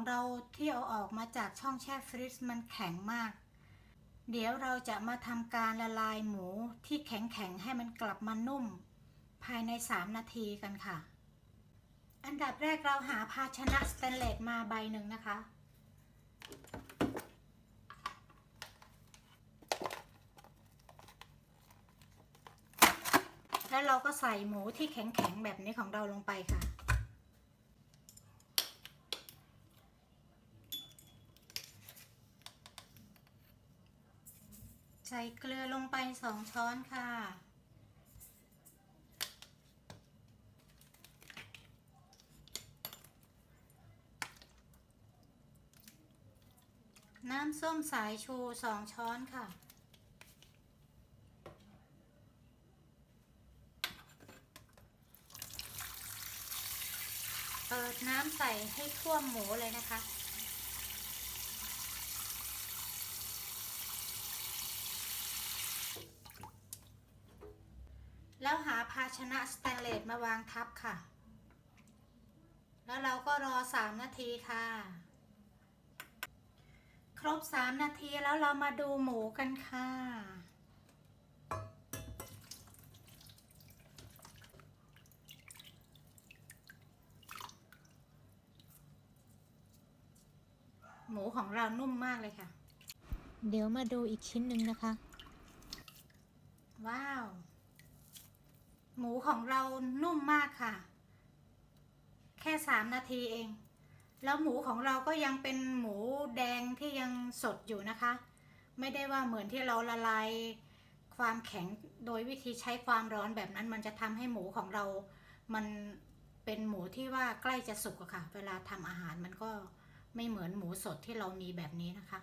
ของเราที่เอาออกมาจากช่องแช่ฟรีซมันแข็งมาก เดี๋ยวเราจะมาทำการละลายหมูที่แข็งๆให้มันกลับมานุ่ม ภายใน 3 นาทีกันค่ะ อันดับแรกเราหาภาชนะสแตนเลสมาใบหนึ่งนะคะแล้วเราก็ใส่หมูที่แข็งๆแบบนี้ของเราลงไปค่ะ ใส่เกลือลงไปสองช้อนค่ะ น้ำส้มสายชูสองช้อนค่ะ เปิดน้ำใส่ให้ท่วมหมูเลยนะคะ แล้วหาภาชนะสแตนเลสมาวางทับค่ะ แล้วเราก็รอ 3 นาทีค่ะ ครบ 3 นาทีแล้วเรามาดูหมูกันค่ะหมูของเรานุ่มมากเลยค่ะ เดี๋ยวมาดูอีกชิ้นหนึ่งนะคะ ว้าว หมูของเรานุ่มมากค่ะ แค่สามนาทีเอง แล้วหมูของเราก็ยังเป็นหมูแดงที่ยังสดอยู่นะคะ ไม่ได้ว่าเหมือนที่เราละลายความแข็งโดยวิธีใช้ความร้อนแบบนั้น มันจะทำให้หมูของเรา มันเป็นหมูที่ว่าใกล้จะสุกอะค่ะ เวลาทำอาหารมันก็ไม่เหมือนหมูสดที่เรามีแบบนี้นะคะ